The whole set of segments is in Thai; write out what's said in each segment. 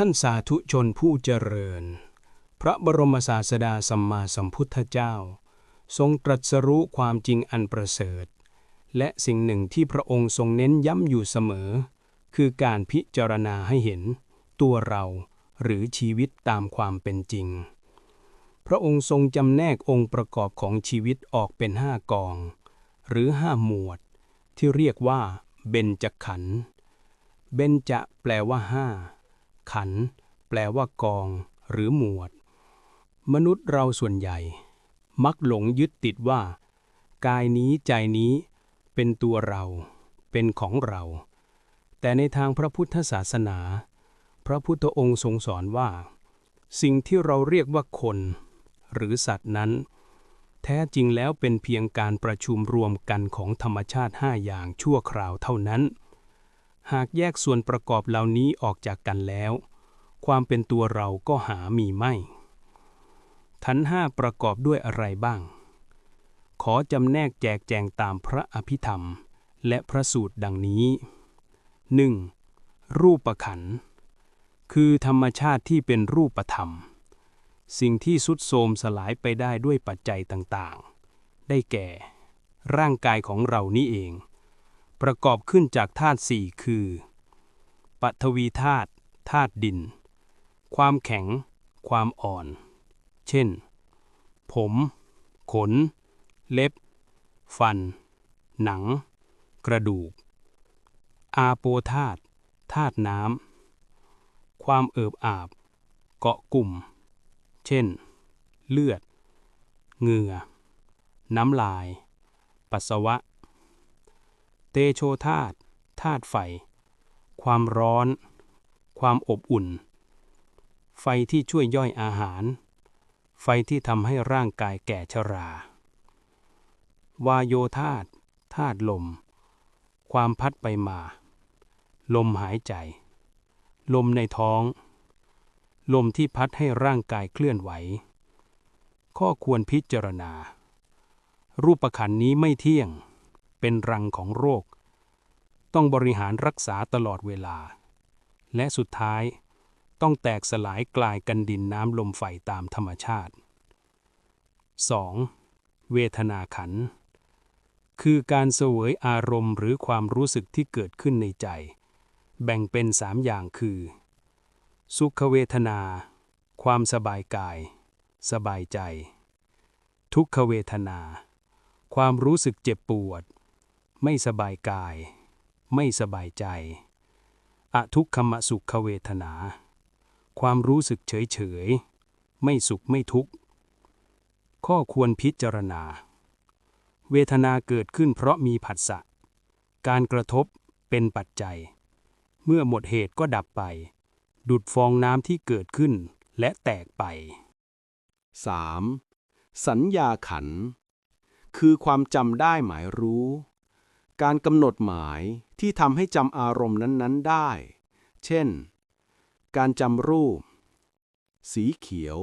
ท่านสาธุชนผู้เจริญ พระบรมศาสดาสัมมาสัมพุทธเจ้า ทรงตรัสรู้ความจริงอันประเสริฐ และสิ่งหนึ่งที่พระองค์ทรงเน้นย้ำอยู่เสมอ คือการพิจารณาให้เห็น ตัวเราหรือชีวิตตามความเป็นจริง พระองค์ทรงจำแนกองค์ประกอบของชีวิตออกเป็นห้ากอง หรือห้าหมวด ที่เรียกว่าเบญจขันธ์เบญจะแปลว่าห้า ขัน แปลว่ากอง หรือหมวด มนุษย์เราส่วนใหญ่ มักหลงยึดติดว่า กายนี้ใจนี้ เป็นตัวเรา เป็นของเรา แต่ในทางพระพุทธศาสนา พระพุทธองค์ทรงสอนว่า สิ่งที่เราเรียกว่าคน หรือสัตว์นั้น แท้จริงแล้วเป็นเพียงการประชุมรวมกันของธรรมชาติห้าอย่างชั่วคราวเท่านั้น หากแยกส่วนประกอบเหล่านี้ออกจากกันแล้ว ความเป็นตัวเราก็หามีไม่ ขันห้าประกอบด้วยอะไรบ้าง ขอจำแนกแจกแจงตามพระอภิธรรม และพระสูตรดังนี้ 1. รูปขัน คือธรรมชาติที่เป็นรูปธรรม สิ่งที่สุดโทมสลายไปได้ด้วยปัจจัยต่างๆ ได้แก่ ร่างกายของเรานี่เอง ประกอบขึ้นจากธาตุสี่คือปฐวีธาตุธาตุดิน ความแข็ง ความอ่อน เช่น ผม ขน เล็บ ฟัน หนัง กระดูก อาโปธาตุธาตุน้ำ ความเอิบอาบ เกาะกลุ่ม เช่น เลือด เหงื่อ น้ำลาย ปัสสาวะ เตโชธาตุธาตุไฟ ความร้อน ความอบอุ่น ไฟที่ช่วยย่อยอาหาร ไฟที่ทำให้ร่างกายแก่ชรา วายโยธาตุธาตุลม ความพัดไปมา ลมหายใจ ลมในท้อง ลมที่พัดให้ร่างกายเคลื่อนไหว ข้อควรพิจารณา รูปขันนี้ไม่เที่ยง เป็นรังของโรค ต้องบริหารรักษาตลอดเวลา และสุดท้ายต้องแตกสลายกลายกันดินน้ำลมไฟตามธรรมชาติ 2. เวทนาขัน คือการเสวยอารมณ์หรือความรู้สึกที่เกิดขึ้นในใจ แบ่งเป็นสามอย่างคือ สุขเวทนา ความสบายกาย สบายใจ ทุกขเวทนา ความรู้สึกเจ็บปวด ไม่สบายกาย ไม่สบายใจ อทุกขมสุขเวทนา ความรู้สึกเฉยเฉย ไม่สุขไม่ทุกข์ ข้อควรพิจารณา เวทนาเกิดขึ้นเพราะมีผัสสะ การกระทบเป็นปัจจัย เมื่อหมดเหตุก็ดับไป ดุดฟองน้ำที่เกิดขึ้นและแตกไป 3. สัญญาขัน คือความจำได้หมายรู้ การกำหนดหมายที่ทำให้จำอารมณ์นั้น ๆ ได้ เช่น การจำรูป สีเขียว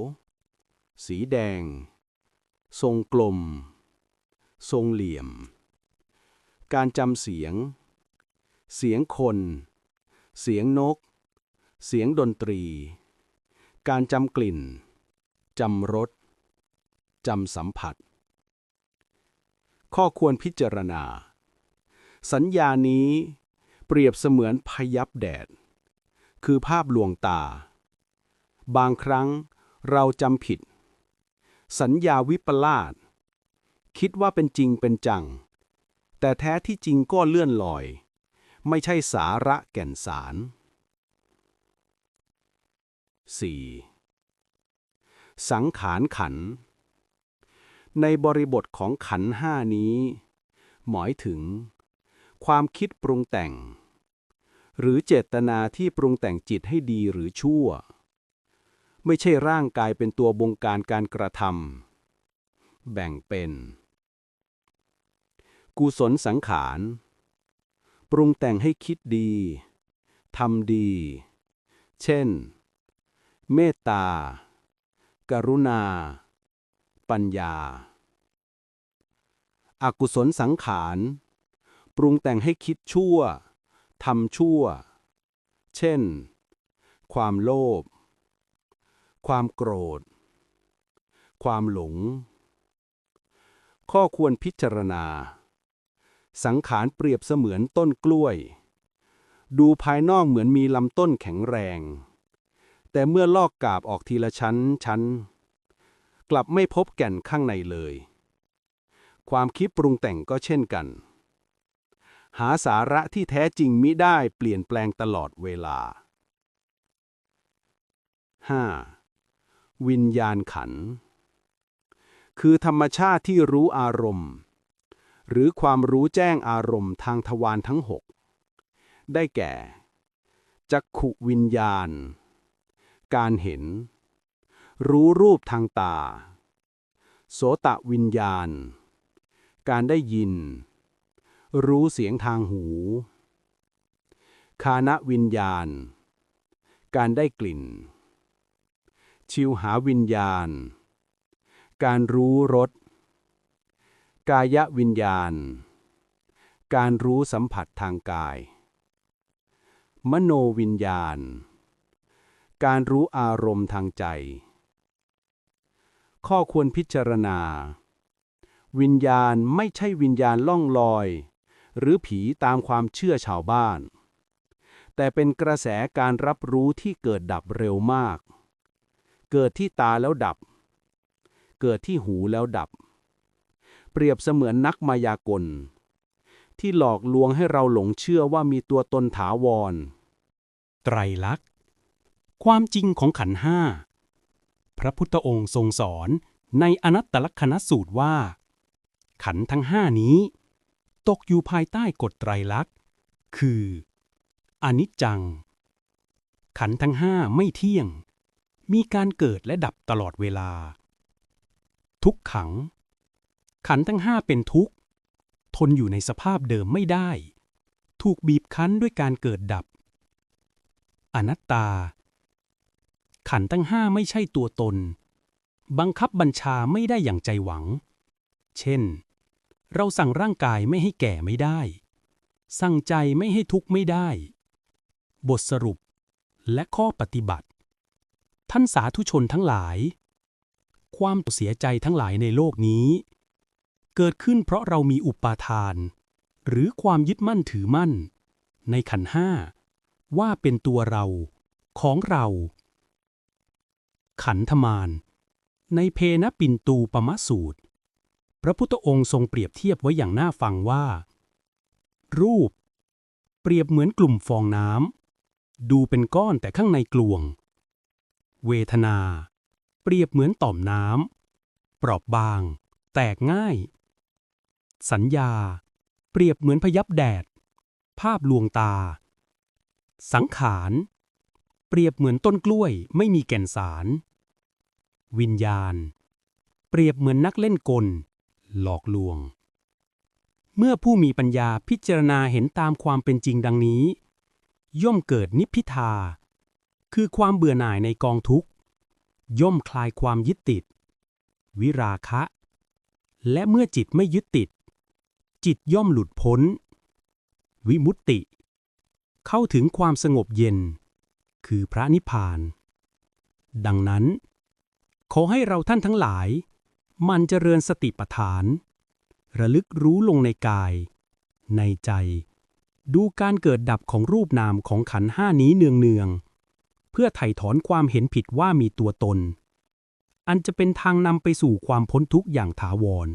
สีแดง ทรงกลม ทรงเหลี่ยม การจำเสียง เสียงคน เสียงนก เสียงดนตรี การจำกลิ่น จำรส จำสัมผัส ข้อควรพิจารณา สัญญานี้เปรียบเสมือนพยับแดด คือภาพลวงตา บางครั้งเราจำผิด สัญญาวิปลาสคิดว่าเป็นจริงเป็นจัง แต่แท้ที่จริงก็เลื่อนลอย ไม่ใช่สาระแก่นสาร 4. สังขารขัน ในบริบทของขันห้านี้ หมายถึง ความคิดปรุงแต่ง หรือเจตนาที่ปรุงแต่งจิตให้ดีหรือชั่ว ไม่ใช่ร่างกายเป็นตัวบงการการกระทำแบ่งเป็น กุศลสังขาร ปรุงแต่งให้คิดดีทำดี เช่น เมตตา กรุณา ปัญญาอากุศลสังขาร ปรุงแต่งให้คิดชั่วทำชั่ว เช่น ความโลภ ความโกรธ ความหลง ข้อควรพิจารณา สังขารเปรียบเสมือนต้นกล้วย ดูภายนอกเหมือนมีลำต้นแข็งแรง แต่เมื่อลอกกาบออกทีละชั้นชั้น กลับไม่พบแก่นข้างในเลย ความคิดปรุงแต่งก็เช่นกัน หาสาระที่แท้จริงมิได้เปลี่ยนแปลงตลอดเวลา 5. วิญญาณขัน คือธรรมชาติที่รู้อารมณ์ หรือความรู้แจ้งอารมณ์ทางทวารทั้งหกได้แก่ จักขุวิญญาณ การเห็น รู้รูปทางตา โสตะวิญญาณ การได้ยิน รู้เสียงทางหู คานวิญญาณ การได้กลิ่น ชิวหาวิญญาณ การรู้รส กายวิญญาณ การรู้สัมผัสทางกาย มโนวิญญาณ การรู้อารมณ์ทางใจ ข้อควรพิจารณาวิญญาณไม่ใช่วิญญาณล่องลอย หรือผีตามความเชื่อชาวบ้าน แต่เป็นกระแสการรับรู้ที่เกิดดับเร็วมาก เกิดที่ตาแล้วดับ เกิดที่หูแล้วดับ เปรียบเสมือนนักมายากล ที่หลอกลวงให้เราหลงเชื่อว่ามีตัวตนถาวร ไตรลักษณ์ ความจริงของขันห้า พระพุทธองค์ทรงสอนในอนัตตลักษณสูตรว่า ขันทั้งห้านี้ ตกอยู่ภายใต้กฎไตรลักษณ์ คือ อนิจจัง ขันทั้งห้าไม่เที่ยง มีการเกิดและดับตลอดเวลา ทุกขัง ขันทั้งห้าเป็นทุกข์ ทนอยู่ในสภาพเดิมไม่ได้ ถูกบีบคั้นด้วยการเกิดดับ อนัตตา ขันทั้งห้าไม่ใช่ตัวตน บังคับบัญชาไม่ได้อย่างใจหวัง เช่น เราสั่งร่างกายไม่ให้แก่ไม่ได้ สั่งใจไม่ให้ทุกข์ไม่ได้ บทสรุปและข้อปฏิบัติ ท่านสาธุชนทั้งหลาย ความเสียใจทั้งหลายในโลกนี้ เกิดขึ้นเพราะเรามีอุปาทาน หรือความยึดมั่นถือมั่น ในขันห้า ว่าเป็นตัวเราของเรา ขันธมารในเพนปินตูปมสูตร พระพุทธองค์ทรงเปรียบเทียบไว้อย่างน่าฟังว่า รูป เปรียบเหมือนกลุ่มฟองน้ำดูเป็นก้อนแต่ข้างในกลวง เวทนา เปรียบเหมือนต่อมน้ำเปราะบาง แตกง่าย สัญญา เปรียบเหมือนพยับแดด ภาพลวงตา สังขาร เปรียบเหมือนต้นกล้วยไม่มีแก่นสาร วิญญาณ เปรียบเหมือนนักเล่นกล หลอกลวง เมื่อผู้มีปัญญาพิจารณาเห็นตามความเป็นจริงดังนี้ ย่อมเกิดนิพพิทา คือความเบื่อหน่ายในกองทุกข์ ย่อมคลายความยึดติด วิราคะ และเมื่อจิตไม่ยึดติด จิตย่อมหลุดพ้น วิมุตติ เข้าถึงความสงบเย็น คือพระนิพพาน ดังนั้น ขอให้เราท่านทั้งหลาย มันเจริญสติปัฏฐาน ระลึกรู้ลงในกาย ในใจ ดูการเกิดดับของรูปนามของขันห้านี้เนืองๆ เพื่อไถ่ถอนความเห็นผิดว่ามีตัวตน อันจะเป็นทางนำไปสู่ความพ้นทุกข์อย่างถาวร